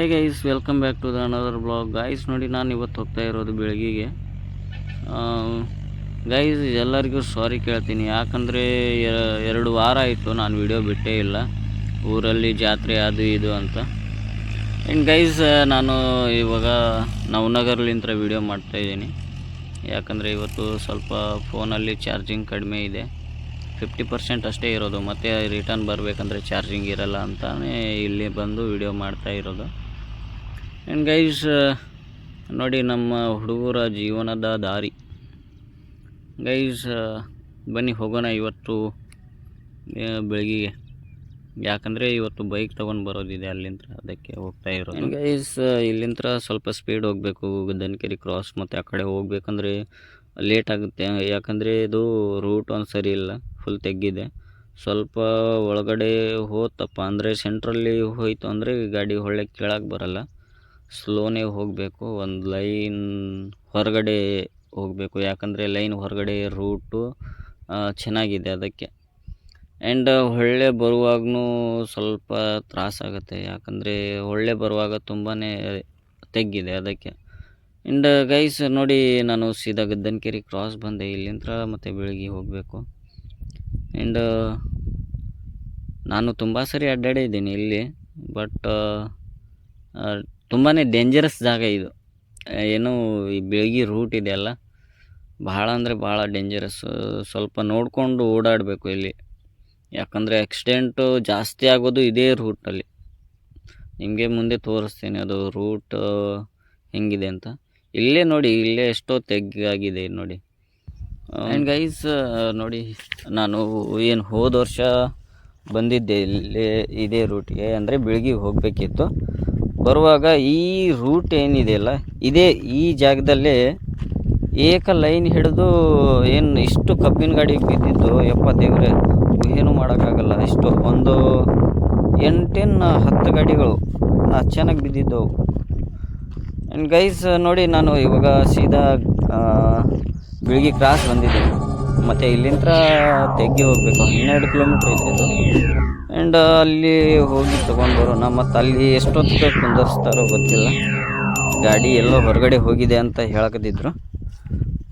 Hey guys welcome back to the another blog guys ನೋಡಿ ನಾನು ಇವತ್ತು ಹೋಗ್ತಾ ಇರೋದು ಬೆಳಗಿಗೆ. ಗೈಸ್ ಎಲ್ಲರಿಗೂ ಸಾರಿ ಕೇಳ್ತೀನಿ. ಯಾಕಂದರೆ ಎರಡು ವಾರ ಆಯಿತು ನಾನು ವಿಡಿಯೋ ಬಿಟ್ಟೇ ಇಲ್ಲ. ಊರಲ್ಲಿ ಜಾತ್ರೆ ಅದು ಇದು ಅಂತ. ಆ್ಯಂಡ್ ಗೈಸ್ ನಾನು ಇವಾಗ ನವನಗರ್ಲಿಂತ ವಿಡಿಯೋ ಮಾಡ್ತಾಯಿದ್ದೀನಿ ಯಾಕಂದರೆ ಇವತ್ತು ಸ್ವಲ್ಪ ಫೋನಲ್ಲಿ ಚಾರ್ಜಿಂಗ್ ಕಡಿಮೆ ಇದೆ. ಫಿಫ್ಟಿ ಪರ್ಸೆಂಟ್ ಅಷ್ಟೇ ಇರೋದು. ಮತ್ತು ರಿಟರ್ನ್ ಬರಬೇಕಂದ್ರೆ ಚಾರ್ಜಿಂಗ್ ಇರಲ್ಲ ಅಂತಲೇ ಇಲ್ಲಿ ಬಂದು ವಿಡಿಯೋ ಮಾಡ್ತಾ ಇರೋದು. ಆ್ಯಂಡ್ ಗೈಸ್ ನೋಡಿ ನಮ್ಮ ಹುಡುಗರ ಜೀವನದ ದಾರಿ. ಗೈಸ್ ಬನ್ನಿ ಹೋಗೋಣ ಇವತ್ತು ಬೆಳಗ್ಗೆ. ಯಾಕಂದರೆ ಇವತ್ತು ಬೈಕ್ ತೊಗೊಂಡು ಬರೋದಿದೆ ಅಲ್ಲಿಂದ ಅದಕ್ಕೆ ಹೋಗ್ತಾ ಇರೋದು. ಗೈಸ್ ಇಲ್ಲಿಂದ ಸ್ವಲ್ಪ ಸ್ಪೀಡ್ ಹೋಗಬೇಕು ದನಕೆರೆ ಕ್ರಾಸ್ ಮತ್ತು ಆ ಕಡೆ ಹೋಗ್ಬೇಕಂದ್ರೆ ಲೇಟ್ ಆಗುತ್ತೆ. ಯಾಕಂದರೆ ಇದು ರೂಟ್ ಒಂದು ಸರಿ ಇಲ್ಲ ಫುಲ್ ತೆಗ್ಗಿದೆ. ಸ್ವಲ್ಪ ಒಳಗಡೆ ಹೋತಪ್ಪ ಅಂದರೆ ಸೆಂಟ್ರಲ್ಲಿ ಹೋಯಿತು ಅಂದರೆ ಗಾಡಿ ಹೊಳ್ಳೆ ಕೇಳಕ್ಕೆ ಬರಲ್ಲ. ಸ್ಲೋನೇ ಹೋಗಬೇಕು, ಒಂದು ಲೈನ್ ಹೊರಗಡೆ ಹೋಗಬೇಕು. ಯಾಕಂದರೆ ಲೈನ್ ಹೊರಗಡೆ ರೂಟು ಚೆನ್ನಾಗಿದೆ ಅದಕ್ಕೆ. ಆ್ಯಂಡ್ ಹೊಳ್ಳೆ ಬರುವಾಗೂ ಸ್ವಲ್ಪ ತ್ರಾಸಾಗುತ್ತೆ. ಯಾಕಂದರೆ ಹೊಳ್ಳೆ ಬರುವಾಗ ತುಂಬಾ ತೆಗ್ಗಿದೆ ಅದಕ್ಕೆ. ಆ್ಯಂಡ್ ಗೈಸ್ ನೋಡಿ, ನಾನು ಸೀದಾ ಗದ್ದನಕೆರೆ ಕ್ರಾಸ್ ಬಂದೆ. ಇಲ್ಲಿಂದ ಮತ್ತು ಬೆಳಗ್ಗೆ ಹೋಗಬೇಕು. ಆ್ಯಂಡ್ ನಾನು ತುಂಬ ಸರಿ ಅಡ್ಡಾಡಿದ್ದೀನಿ ಇಲ್ಲಿ. ಬಟ್ ತುಂಬಾ ಡೇಂಜರಸ್ ಜಾಗ ಇದು. ಏನು ಈ ಬೆಳಗ್ಗೆ ರೂಟ್ ಇದೆಯಲ್ಲ ಭಾಳ ಅಂದರೆ ಭಾಳ ಡೇಂಜರಸ್ ಸ್ವಲ್ಪ ನೋಡಿಕೊಂಡು ಓಡಾಡಬೇಕು ಇಲ್ಲಿ. ಯಾಕಂದರೆ ಆಕ್ಸಿಡೆಂಟು ಜಾಸ್ತಿ ಆಗೋದು ಇದೇ ರೂಟಲ್ಲಿ ನಿಮಗೆ ಮುಂದೆ ತೋರಿಸ್ತೀನಿ ಅದು ರೂಟ್ ಹೆಂಗಿದೆ ಅಂತ. ಇಲ್ಲೇ ನೋಡಿ, ಇಲ್ಲೇ ಎಷ್ಟೋ ತೆಗ್ಗಾಗಿದೆ ನೋಡಿ. ಆ್ಯಂಡ್ ಗೈಸ್ ನೋಡಿ, ನಾನು ಏನು ಹೋದ ವರ್ಷ ಬಂದಿದ್ದೆ ಇಲ್ಲೇ ಇದೇ ರೂಟ್ಗೆ ಅಂದರೆ ಬೆಳಗ್ಗೆ ಹೋಗಬೇಕಿತ್ತು. ಬರುವಾಗ ಈ ರೂಟ್ ಏನಿದೆಯಲ್ಲ ಇದೇ ಈ ಜಾಗದಲ್ಲಿ ಏಕ ಲೈನ್ ಹಿಡಿದು ಏನು ಇಷ್ಟು ಕಬ್ಬಿನ ಗಾಡಿ ಬಿದ್ದಿದ್ದು, ಯಪ್ಪ ದೇವ್ರೆ, ಏನು ಮಾಡೋಕ್ಕಾಗಲ್ಲ. ಇಷ್ಟು ಒಂದು ಎಂಟೇನು ಹತ್ತು ಗಾಡಿಗಳು ಚೆನ್ನಾಗಿ ಬಿದ್ದಿದ್ದವು. ಆ್ಯಂಡ್ ಗೈಸ್ ನೋಡಿ, ನಾನು ಇವಾಗ ಸೀದಾ ಬೆಳಿಗ್ಗೆ ಕ್ರಾಸ್ ಬಂದಿದ್ದೆ ಮತ್ತು ಇಲ್ಲಿಂದ ತೆಗ್ಗಿ ಹೋಗಬೇಕು. ಹನ್ನೆರಡು ಕಿಲೋಮೀಟ್ರ್ ಇದೆ ಅದು ಆ್ಯಂಡ್ ಅಲ್ಲಿ ಹೋಗಿ ತೊಗೊಂಡು ಬರೋಣ ಮತ್ತು ಅಲ್ಲಿ ಎಷ್ಟೊತ್ತು ಕುಂದರ್ಸ್ತಾರೋ ಗೊತ್ತಿಲ್ಲ. ಗಾಡಿ ಎಲ್ಲೋ ಹೊರಗಡೆ ಹೋಗಿದೆ ಅಂತ ಹೇಳಕತ್ತಿದ್ರು.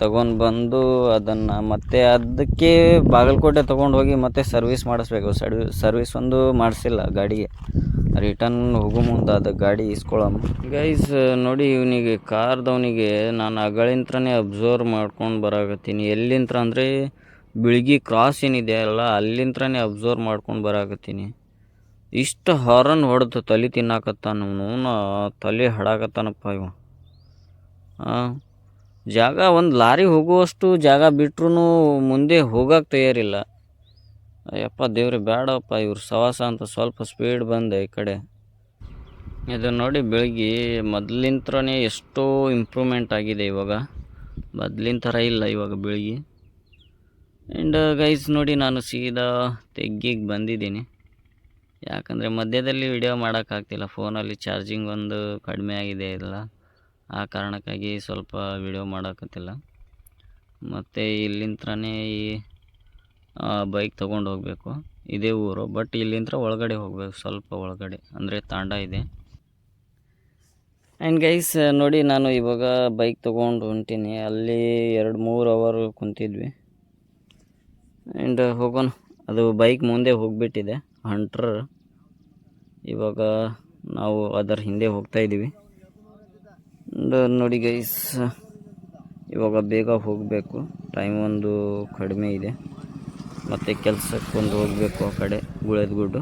ತಗೊಂಡು ಬಂದು ಅದನ್ನು ಮತ್ತೆ ಅದಕ್ಕೆ ಬಾಗಲಕೋಟೆ ತೊಗೊಂಡು ಹೋಗಿ ಮತ್ತೆ ಸರ್ವಿಸ್ ಮಾಡಿಸ್ಬೇಕು. ಸರ್ವಿ ಸರ್ವಿಸ್ ಒಂದು ಮಾಡಿಸಿಲ್ಲ ಗಾಡಿಗೆ. ರಿಟರ್ನ್ ಹೋಗೋ ಮುಂದೆ ಅದು ಗಾಡಿ ಇಸ್ಕೊಳಮ್ಮ ಗೈಸ್ ನೋಡಿ ಇವನಿಗೆ ಕಾರ್ದವನಿಗೆ ನಾನು ಅಗಳಿಂತ್ರನೇ ಅಬ್ಸರ್ವ್ ಮಾಡ್ಕೊಂಡು ಬರಾಕತ್ತೀನಿ. ಎಲ್ಲಿಂತ್ರ ಅಂದರೆ ಬಿಳಿಗಿ ಕ್ರಾಸ್ ಏನಿದೆ ಅಲ್ಲ, ಅಲ್ಲಿಂತ್ರನೇ ಅಬ್ಸರ್ವ್ ಮಾಡ್ಕೊಂಡು ಬರಾಕತ್ತೀನಿ. ಇಷ್ಟು ಹಾರನ್ ಹೊಡೆದು ತಲೆ ತಿನ್ನಾಕತ್ತಾನ ತಲೆ ಹಡಾಕತ್ತಾನಪ್ಪ ಇವ. ಜಾಗ ಒಂದು ಲಾರಿ ಹೋಗುವಷ್ಟು ಜಾಗ ಬಿಟ್ರೂ ಮುಂದೆ ಹೋಗಕ್ಕೆ ತಯಾರಿಲ್ಲ. ಅಯ್ಯಪ್ಪ ದೇವ್ರಿ ಬೇಡಪ್ಪ ಇವ್ರು ಸವಾಸ ಅಂತ ಸ್ವಲ್ಪ ಸ್ಪೀಡ್ ಬಂದೆ ಈ ಕಡೆ. ಇದು ನೋಡಿ ಬೆಳಗ್ಗೆ ಮೊದಲಿಂತ್ರನೇ ಎಷ್ಟೋ ಇಂಪ್ರೂವ್ಮೆಂಟ್ ಆಗಿದೆ ಇವಾಗ. ಮೊದಲಿನ ಥರ ಇಲ್ಲ ಇವಾಗ ಬೆಳಗ್ಗೆ ಆ್ಯಂಡ್ ಗೈಸ್ ನೋಡಿ ನಾನು ಸೀದಾ ತೆಗ್ಗಿಗೆ ಬಂದಿದ್ದೀನಿ. ಯಾಕಂದರೆ ಮಧ್ಯದಲ್ಲಿ ವಿಡಿಯೋ ಮಾಡೋಕ್ಕಾಗ್ತಿಲ್ಲ ಫೋನಲ್ಲಿ ಚಾರ್ಜಿಂಗ್ ಒಂದು ಕಡಿಮೆ ಆಗಿದೆ ಇಲ್ಲ ಆ ಕಾರಣಕ್ಕಾಗಿ ಸ್ವಲ್ಪ ವಿಡಿಯೋ ಮಾಡೋಕತ್ತಿಲ್ಲ. ಮತ್ತು ಇಲ್ಲಿಂತ್ರನೇ ಈ ಬೈಕ್ ತೊಗೊಂಡು ಹೋಗಬೇಕು. ಇದೇ ಊರು ಬಟ್ ಇಲ್ಲಿಂದ ಒಳಗಡೆ ಹೋಗಬೇಕು, ಸ್ವಲ್ಪ ಒಳಗಡೆ. ಅಂದರೆ ತಾಂಡ ಇದೆ. ಆ್ಯಂಡ್ ಗೈಸ್ ನೋಡಿ ನಾನು ಇವಾಗ ಬೈಕ್ ತೊಗೊಂಡು ಹೊಂಟೀನಿ. ಅಲ್ಲಿ ಎರಡು ಮೂರು ಅವರ್ ಕುಂತಿದ್ವಿ. ಆ್ಯಂಡ್ ಹೋಗೋಣ. ಅದು ಬೈಕ್ ಮುಂದೆ ಹೋಗಿಬಿಟ್ಟಿದೆ ಹಂಟ್ರ್ ಇವಾಗ ನಾವು ಅದರ ಹಿಂದೆ ಹೋಗ್ತಾ ಇದ್ದೀವಿ ನೋಡಿ ಗೈಸ್ ಇವಾಗ ಬೇಗ ಹೋಗಬೇಕು. ಟೈಮ್ ಒಂದು ಕಡಿಮೆ ಇದೆ. ಮತ್ತು ಕೆಲಸಕ್ಕೊಂದು ಹೋಗಬೇಕು ಆ ಕಡೆ ಗುಳದಗುಡ್ಡು.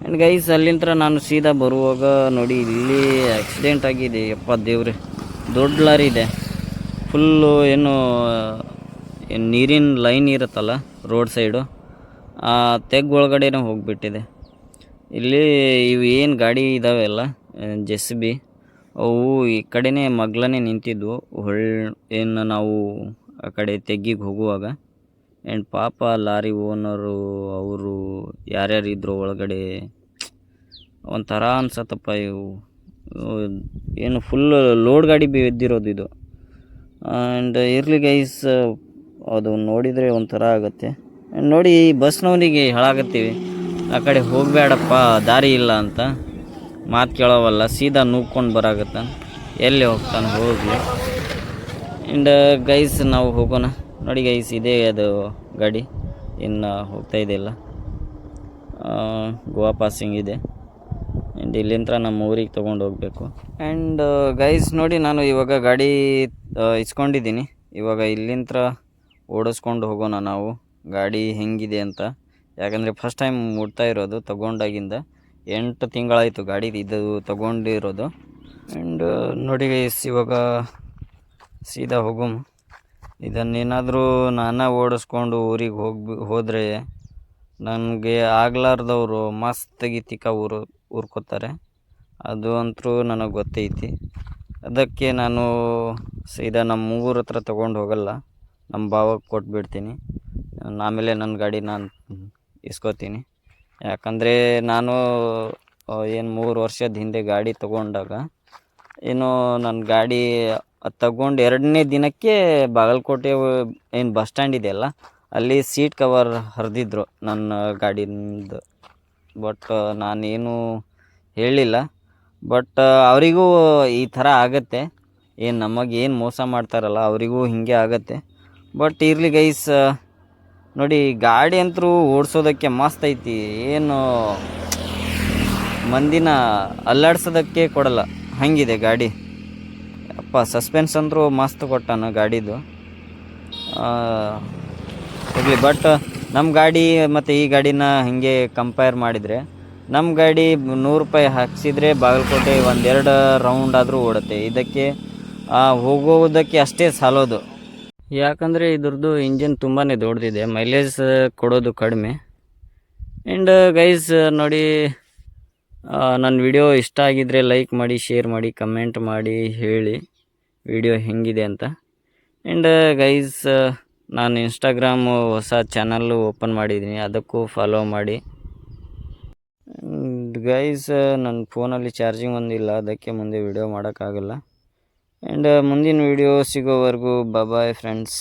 ಆ್ಯಂಡ್ ಗೈಸ್ ಅಲ್ಲಿಂದ ನಾನು ಸೀದಾ ಬರುವಾಗ ನೋಡಿ ಇಲ್ಲಿ ಆಕ್ಸಿಡೆಂಟ್ ಆಗಿದೆ. ಯಪ್ಪ ದೇವ್ರೆ, ದೊಡ್ಡ ಲಾರಿ ಇದೆ. ಫುಲ್ಲು ಏನು ನೀರಿನ ಲೈನ್ ಇರುತ್ತಲ್ಲ ರೋಡ್ ಸೈಡು ಆ ತೆಗ್ ಒಳಗಡೆನೇ ಹೋಗಿಬಿಟ್ಟಿದೆ. ಇಲ್ಲಿ ಇವು ಏನು ಗಾಡಿ ಇದ್ದಾವೆ ಅಲ್ಲ ಜೆ ಸಿ ಬಿ ಅವು ಈ ಕಡೆನೇ ಮಗ್ಲನೇ ನಿಂತಿದ್ವು. ಹೊಳ್, ಏನು ನಾವು ಆ ಕಡೆ ತೆಗ್ಗಿಗೆ ಹೋಗುವಾಗ. ಆ್ಯಂಡ್ ಪಾಪ ಲಾರಿ ಓನರು, ಅವರು ಯಾರ್ಯಾರು ಇದ್ರು ಒಳಗಡೆ. ಒಂಥರ ಅನ್ಸತ್ತಪ್ಪ ಇವು. ಏನು ಫುಲ್ ಲೋಡ್ ಗಾಡಿ ಬಿದ್ದಿರೋದು ಇದು. ಆ್ಯಂಡ್ ಇರ್ಲಿ ಗೈಸ್ ಅದು ನೋಡಿದರೆ ಒಂಥರ ಆಗುತ್ತೆ. ನೋಡಿ ಈ ಬಸ್ನವನಿಗೆ ಹೇಳಾಕತ್ತೀವಿ, ಆ ಕಡೆ ಹೋಗಬೇಡಪ್ಪ, ದಾರಿ ಇಲ್ಲ ಅಂತ. ಮಾತು ಕೇಳೋವಲ್ಲ, ಸೀದಾ ನೂಕ್ಕೊಂಡು ಬರಾಗತ್ತ ಎಲ್ಲಿ ಹೋಗ್ತಾನೆ, ಹೋಗಲಿ. ಆ್ಯಂಡ್ ಗೈಸ್ ನಾವು ಹೋಗೋಣ. ನೋಡಿ ಗೈಸ್ ಇದೇ ಅದು ಗಾಡಿ. ಇನ್ನು ಹೋಗ್ತಾ ಇದೆಯಲ್ಲ ಗೋವಾ ಪಾಸಿಂಗ್ ಇದೆ. ಆ್ಯಂಡ್ ಇಲ್ಲಿಂದ ನಮ್ಮ ಊರಿಗೆ ತೊಗೊಂಡು ಹೋಗಬೇಕು. ಆ್ಯಂಡ್ ಗೈಸ್ ನೋಡಿ ನಾನು ಇವಾಗ ಗಾಡಿ ಇಸ್ಕೊಂಡಿದ್ದೀನಿ. ಇವಾಗ ಇಲ್ಲಿಂದ ಓಡಿಸ್ಕೊಂಡು ಹೋಗೋಣ ನಾವು. ಗಾಡಿ ಹೆಂಗಿದೆ ಅಂತ. ಯಾಕಂದರೆ ಫಸ್ಟ್ ಟೈಮ್ ಮುಟ್ತಾ ಇರೋದು ತಗೊಂಡಾಗಿಂದ ಎಂಟು ತಿಂಗಳಾಯಿತು ಗಾಡಿ ಇದು ತಗೊಂಡಿರೋದು. ಆ್ಯಂಡ್ ನೋಡಿ ಗೈಸ್ ಇವಾಗ ಸೀದಾ ಹೋಗೋಮ ಇದನ್ನೇನಾದರೂ ನಾನೇ ಓಡಿಸ್ಕೊಂಡು ಊರಿಗೆ ಹೋಗಿ ಹೋದರೆ ನನಗೆ ಆಗ್ಲಾರ್ದವರು ಮಸ್ತ್ ತಿಕ್ಕ ಊರು, ಊರ್ಕೋತಾರೆ. ಅದು ಅಂತೂ ನನಗೆ ಗೊತ್ತೈತಿ. ಅದಕ್ಕೆ ನಾನು ಸೀದಾ ನಮ್ಮ ಊರ ಹತ್ರ ತೊಗೊಂಡು ಹೋಗಲ್ಲ. ನಮ್ಮ ಭಾವಕ್ಕೆ ಕೊಟ್ಬಿಡ್ತೀನಿ. ಆಮೇಲೆ ನನ್ನ ಗಾಡಿ ನಾನು ಇಸ್ಕೋತೀನಿ. ಯಾಕಂದರೆ ನಾನು, ಏನು ಮೂರು ವರ್ಷದ ಹಿಂದೆ ಗಾಡಿ ತೊಗೊಂಡಾಗ, ಏನು ನನ್ನ ಗಾಡಿ ತಗೊಂಡು ಎರಡನೇ ದಿನಕ್ಕೆ ಬಾಗಲಕೋಟೆ ಏನು ಬಸ್ ಸ್ಟ್ಯಾಂಡ್ ಇದೆಯಲ್ಲ ಅಲ್ಲಿ ಸೀಟ್ ಕವರ್ ಹರಿದಿದ್ರು ನನ್ನ ಗಾಡಿಂದು. ಬಟ್, ನಾನೇನು ಹೇಳಿಲ್ಲ. ಬಟ್, ಅವರಿಗೂ ಈ ಥರ ಆಗತ್ತೆ. ಏನು ನಮಗೆ ಏನು ಮೋಸ ಮಾಡ್ತಾರಲ್ಲ, ಅವರಿಗೂ ಹೀಗೆ ಆಗತ್ತೆ. ಬಟ್, ಇರಲಿ ಗೈಸ್, ನೋಡಿ, ಗಾಡಿ ಅಂತರೂ ಓಡಿಸೋದಕ್ಕೆ ಮಸ್ತ್ ಐತಿ. ಏನು ಮಂದಿನ ಅಲ್ಲಾಡ್ಸೋದಕ್ಕೆ ಕೊಡಲ್ಲ. ಹಂಗಿದೆ ಗಾಡಿ. ಅಪ್ಪ ಸಸ್ಪೆನ್ಸ್ ಅಂದರೂ ಮಸ್ತ್ ಕೊಟ್ಟಾನ ಗಾಡಿದು. ಇರಲಿ ಬಟ್ ನಮ್ಮ ಗಾಡಿ ಮತ್ತು ಈ ಗಾಡಿನ ಹಿಂಗೆ ಕಂಪೇರ್ ಮಾಡಿದರೆ ನಮ್ಮ ಗಾಡಿ ನೂರು ರೂಪಾಯಿ ಹಾಕ್ಸಿದ್ರೆ ಬಾಗಲಕೋಟೆ ಒಂದೆರಡು ರೌಂಡ್ ಆದರೂ ಓಡುತ್ತೆ. ಇದಕ್ಕೆ ಹೋಗೋದಕ್ಕೆ ಅಷ್ಟೇ ಸಾಲೋದು. ಯಾಕಂದರೆ ಇದ್ರದ್ದು ಇಂಜಿನ್ ತುಂಬಾ ದೊಡ್ಡದಿದೆ ಮೈಲೇಜ್ ಕೊಡೋದು ಕಡಿಮೆ. ಆ್ಯಂಡ್ ಗೈಸ್ ನೋಡಿ ನನ್ನ ವಿಡಿಯೋ ಇಷ್ಟ ಆಗಿದ್ದರೆ ಲೈಕ್ ಮಾಡಿ, ಶೇರ್ ಮಾಡಿ, ಕಮೆಂಟ್ ಮಾಡಿ, ಹೇಳಿ ವಿಡಿಯೋ ಹೆಂಗಿದೆ ಅಂತ. ಆ್ಯಂಡ್ ಗೈಸ್ ನಾನು ಇನ್ಸ್ಟಾಗ್ರಾಮು ಹೊಸ ಚಾನಲ್ಲು ಓಪನ್ ಮಾಡಿದ್ದೀನಿ. ಅದಕ್ಕೂ ಫಾಲೋ ಮಾಡಿ. ಗೈಸ್ ನನ್ನ ಫೋನಲ್ಲಿ ಚಾರ್ಜಿಂಗ್ ಒಂದಿಲ್ಲ. ಅದಕ್ಕೆ ಮುಂದೆ ವಿಡಿಯೋ ಮಾಡೋಕ್ಕಾಗಲ್ಲ. ಆ್ಯಂಡ್ ಮುಂದಿನ ವಿಡಿಯೋ ಸಿಗೋವರೆಗೂ ಬಾಯ್ ಫ್ರೆಂಡ್ಸ್